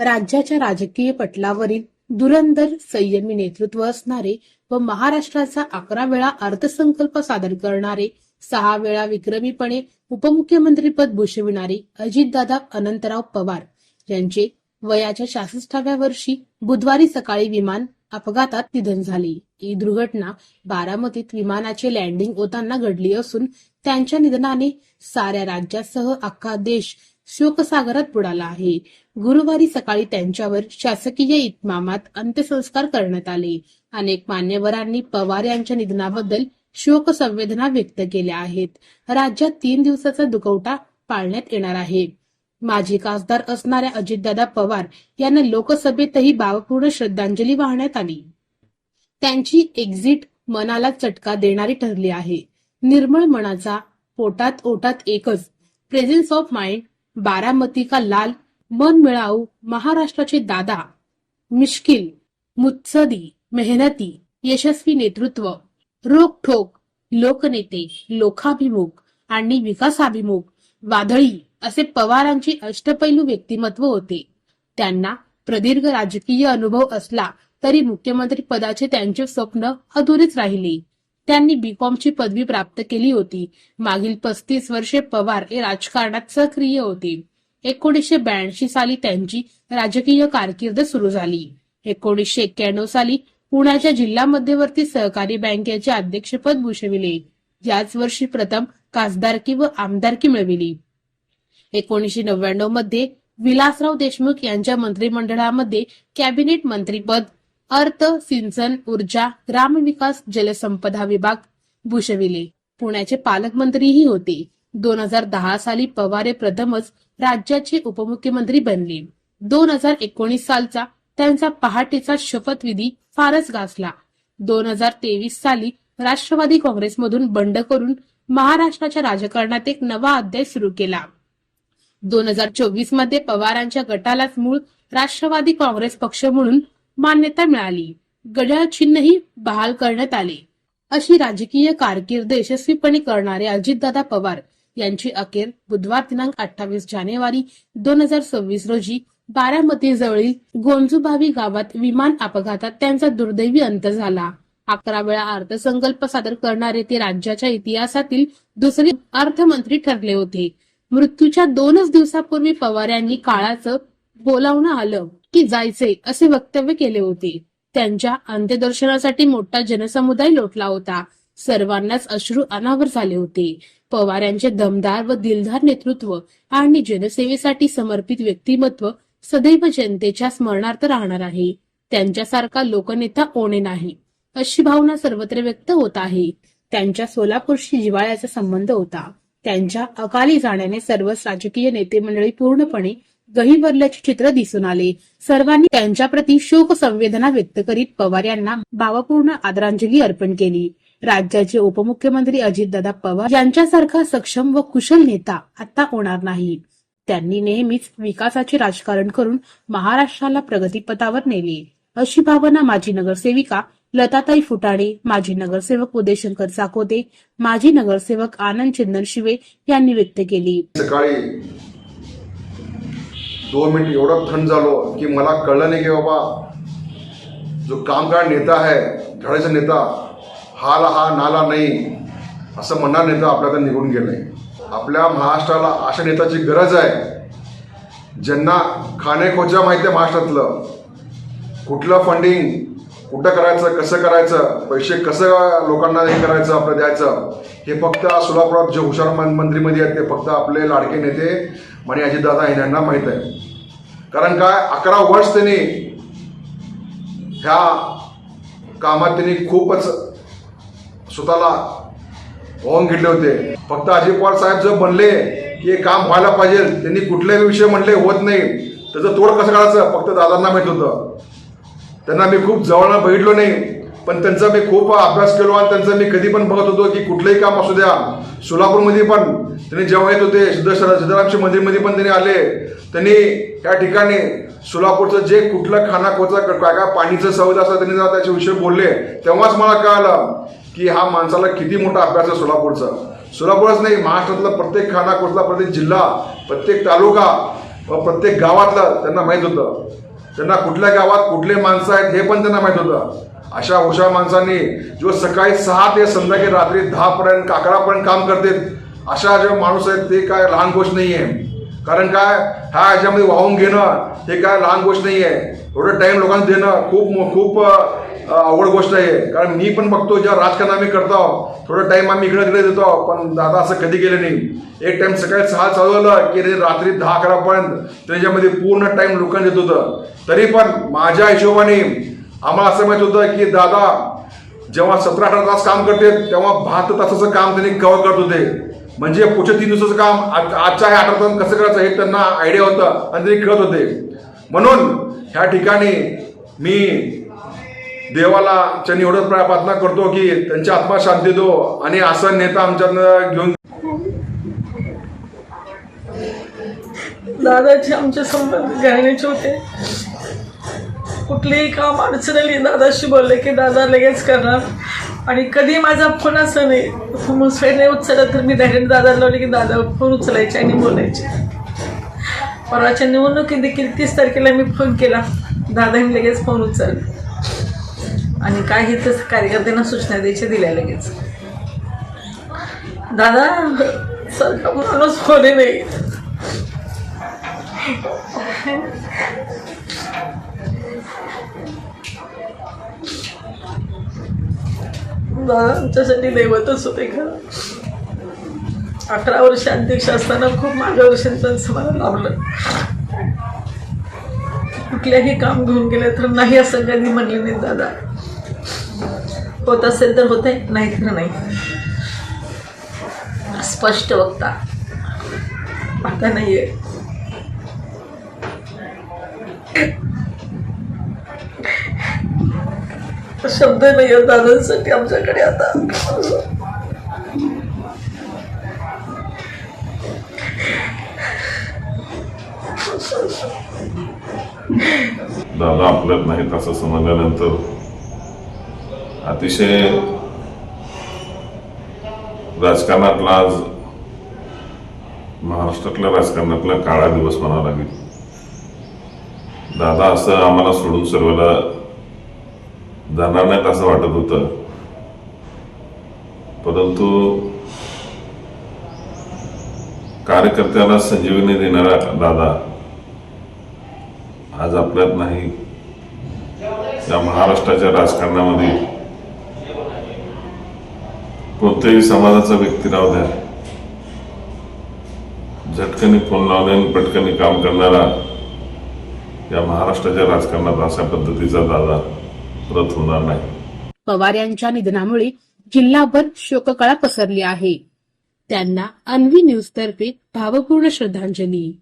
राज्याच्या राजकीय पटलावरील दुरंदर संयमी नेतृत्व असणारे व महाराष्ट्राचा अकरा वेळा अर्थसंकल्प सादर करणारे सहा वेळा विक्रमीपणे उपमुख्यमंत्रीपद भूषविणारे अजितदादा अनंतराव पवार यांचे वयाच्या शासष्टाव्या वर्षी बुधवारी सकाळी विमान अपघातात निधन झाले. ही दुर्घटना बारामतीत विमानाचे लँडिंग होताना घडली असून त्यांच्या निधनाने साऱ्या राज्यासह अख्खा देश शोकसागरात बुडाला आहे. गुरुवारी सकाळी त्यांच्यावर शासकीय इतमामात अंत्यसंस्कार करण्यात आले. अनेक मान्यवरांनी पवार यांच्या निधनाबद्दल शोक संवेदना व्यक्त केल्या आहेत. राज्यात तीन दिवसाचा दुखवटा पाळण्यात येणार आहे. माजी खासदार असणाऱ्या अजितदादा पवार यांना लोकसभेतही भावपूर्ण श्रद्धांजली वाहण्यात आली. त्यांची एक्झिट मनाला चटका देणारी ठरली आहे. निर्मळ मनाचा पोटात ओटात एकच प्रेझेन्स ऑफ माइंड बारामती का लाल मन मिळावू महाराष्ट्राचे दादा मिश्किल मुत्सदी मेहनती यशस्वी नेतृत्व रोखठोक लोकनेते लोकाभिमुख आणि विकासाभिमुख वादळी असे पवारांचे अष्टपैलू व्यक्तिमत्व होते. त्यांना प्रदीर्घ राजकीय अनुभव असला तरी मुख्यमंत्री पदाचे त्यांचे स्वप्न अधुरेच राहिले. त्यांनी बीकॉमची पदवी प्राप्त केली होती. मागील पस्तीस वर्षे पवार हे राजकारणात सक्रिय होते. एकोणीसशे ब्याऐंशी साली त्यांची राजकीय कारकीर्द सुरू झाली. एकोणीसशे एक्क्याण्णव साली पुण्याच्या जिल्हा मध्यवर्ती सहकारी बँकेचे अध्यक्षपद भूषविले. याच वर्षी प्रथम खासदारकी व आमदारकी मिळविली. एकोणीसशे नव्याण्णवमध्ये विलासराव देशमुख यांच्या मंत्रिमंडळामध्ये कॅबिनेट मंत्रीपद अर्थ सिंचन ऊर्जा ग्रामविकास जलसंपदा विभाग भूषविले. पुण्याचे पालकमंत्रीही होते. दोन हजार दहा साली पवार प्रथमच राज्याचे उपमुख्यमंत्री बनले. दोन हजार एकोणीस सालचा त्यांचा पहाटेचा शपथविधी फारच गाजला. दोन हजार तेवीस साली राष्ट्रवादी काँग्रेसमधून बंड करून महाराष्ट्राच्या राजकारणात एक नवा अध्याय सुरू केला. दोन हजार चोवीसमध्ये पवारांच्या गटालाच मूळ राष्ट्रवादी काँग्रेस पक्ष म्हणून मान्यता मिळाली. घड्याळ चिन्हही बहाल करण्यात आले. अशी राजकीय कारकीर्द यशस्वीपणे करणारे अजितदादा पवार यांची अखेर बुधवार दिनांक अठ्ठावीस जानेवारी दोन हजार सव्वीस रोजी बारामती जवळील गोंजुबावी गावात विमान अपघातात त्यांचा दुर्दैवी अंत झाला. अकरा वेळा अर्थसंकल्प सादर करणारे ते राज्याच्या इतिहासातील दुसरे अर्थमंत्री ठरले होते. मृत्यूच्या दोनच दिवसापूर्वी पवार यांनी काळाचं बोलावणं आलं की जायचे असे वक्तव्य केले होते. त्यांच्या अंत्यदर्शनासाठी मोठा जनसमुदाय लोटला होता. सर्वांनाच अश्रू अनावर झाले होते. पवार यांचे दमदार व दिलदार नेतृत्व आणि जनसेवेसाठी समर्पित व्यक्तिमत्व सदैव जनतेच्या स्मरणार्थ राहणार आहे. त्यांच्यासारखा लोकनेता ओणे नाही अशी भावना सर्वत्र व्यक्त होत आहे. त्यांच्या सोलापूरशी जिव्हाळ्याचा संबंध होता. त्यांच्या अकाली जाण्याने सर्वच राजकीय नेते मंडळी पूर्णपणे गहिवरल्याचे चित्र दिसून आले. सर्वांनी त्यांच्याप्रती शोक संवेदना व्यक्त करीत पवार यांना भावपूर्ण आदरांजली अर्पण केली. राज्याचे उपमुख्यमंत्री अजितदादा पवार यांच्यासारखा सक्षम व कुशल नेता आता होणार नाही. त्यांनी नेहमीच विकासाचे राजकारण करून महाराष्ट्राला प्रगतीपथावर नेले. अशी भावना माजी नगरसेविका लताताई फुटाणे माजी नगरसेवक उदयशंकर चाकोते माजी नगरसेवक आनंद चंदनशिवे यांनी व्यक्त केली. सकाळी दोन मिनिट एवढं थंड झालो की मला कळलं नाही की बाबा जो कामगार नेता आहे धडाचा नेता हाला हा नाला नाही असं म्हणणार नेता आपल्याला निघून गेलं आहे आपल्या महाराष्ट्राला अशा नेत्याची गरज आहे. ज्यांना खाणेखोच्या माहिती आहे महाराष्ट्रातलं. कुठलं फंडिंग कुठं करायचं कसं करायचं पैसे कसं लोकांना हे करायचं आपलं द्यायचं हे फक्त सोलापुरात जे हुशार मंत्रीमध्ये आहेत ते फक्त आपले लाडके नेते म्हणे अजितदादा यांना माहीत आहे. कारण काय? अकरा वर्ष त्यांनी ह्या कामात त्यांनी खूपच स्वतःला होऊन घेतले होते. फक्त अजित पवार साहेब जर म्हणले की हे काम व्हायला पाहिजे त्यांनी कुठल्याही विषय म्हणले होत नाही. त्याचं तोड कसं काढायचं? फक्त दादांना माहीत होतं. त्यांना मी खूप जवळ बघितलो नाही. पण त्यांचा मी खूप अभ्यास केलो आणि त्यांचं मी कधी पण बघत होतो की कुठलंही काम असू द्या. सोलापूरमध्ये पण त्यांनी जेव्हा येत होते सिद्धेश्वर सिद्धरामशी मंदिरमध्ये पण त्यांनी आले. त्यांनी या ठिकाणी सोलापूरचं जे कुठलं खानाखोचा काय काय पाणीचं सौदा असं त्यांनी जर त्याच्याविषयी बोलले. तेव्हाच मला कळालं की हा माणसाला किती मोठा अभ्यास आहे सोलापूरचा. सोलापूरच नाही महाराष्ट्रातला प्रत्येक खानाखोचला प्रत्येक जिल्हा प्रत्येक तालुका व प्रत्येक गावातलं त्यांना माहीत होतं. त्यांना कुठल्या गावात कुठले माणसं आहेत हे पण त्यांना माहीत होतं. अशा हुशार माणसांनी जो सकाळी सहा ते संध्याकाळी रात्री दहा पर्यंत काम करतात अशा जे माणूस आहेत ते काय लहान गोष्ट नाही आहे कारण काय? ह्या ह्याच्यामध्ये वाहून घेणं हे काय लहान गोष्ट नाही आहे एवढं टाईम लोकांना देणं खूप खूप अवघड गोष्ट आहे. कारण मी पण बघतो जेव्हा राजकारण आम्ही करतो थोडं टाईम आम्ही इकडे तिकडे देतो पण दादा असं कधी केलं नाही. एक टाईम सकाळी सहा चालवलं की रात्री दहा अकरापर्यंत त्याच्यामध्ये पूर्ण टाईम लोकांना देत होतं. तरी पण माझ्या हिशोबाने आम्हाला असं माहीत होतं की दादा जेव्हा सतरा अठरा तास काम करते तेव्हा बहात्तर तासाचं काम त्यांनी कव्हर करत होते. म्हणजे पुढच्या तीन दिवसाचं काम आज- आजच्या हे अठरा तास कसं करायचं हे त्यांना आयडिया होतं आणि ते कळत होते. म्हणून ह्या ठिकाणी मी देवाला त्यांनी एवढंच प्रार्थना करतो की त्यांची आत्मा शांती दो आणि असा नेता आमच्यानं घेऊन दादाचे आमचे संबंध घालण्याचे होते. कुठलेही काम अडचण दादाशी बोलले की दादा लगेच करणार. आणि कधी माझा फोन असं नाही. मग नाही उचलला तर मी डायरेक्ट दादाला लावले की दादा फोन उचलायचे आणि बोलायचे. परवाच्या निवडणुकीत देखील तीस तारखेला मी फोन केला. दादाने लगेच फोन उचलला. आणि काही तर कार्यकर्त्यांना सूचना द्यायच्या दिल्या लगेच. दादा सारखा माणूस होणे नाही. दादा आमच्यासाठी दैवतच होते का? अकरा वर्ष अध्यक्ष असताना खूप माझ्या वर्षांचं मला लाभलं. कुठल्याही काम घेऊन गेले तर नाही असं कधी म्हणले नाही दादा होत असेल तर होते नाही तर नाही. स्पष्ट वक्ता. आता नाहीये. शब्द नाही आहेत दादांसाठी आमच्याकडे आता. दादा आपल्यात नाहीत असं समजल्यानंतर अतिशय राजकारणातला आज महाराष्ट्रातल्या राजकारणातला काळा दिवस म्हणावा लागेल. दादा असं आम्हाला सोडून सर्वांना जाणार नाहीत असं वाटत होतं. परंतु कार्यकर्त्याला संजीवनी देणारा दादा आज आपल्यात नाही. या महाराष्ट्राच्या राजकारणामध्ये कोणत्याही समाजाचा व्यक्ती राहू द्या. झटकनी फोन लावणे आणि पटकनी काम करणारा या महाराष्ट्राच्या राजकारणात अशा पद्धतीचा दादा. परत होणार नाही. पवार यांच्या निधनामुळे जिल्हाभर शोककळा पसरली आहे. त्यांना अन्वी न्यूज तर्फे भावपूर्ण श्रद्धांजली.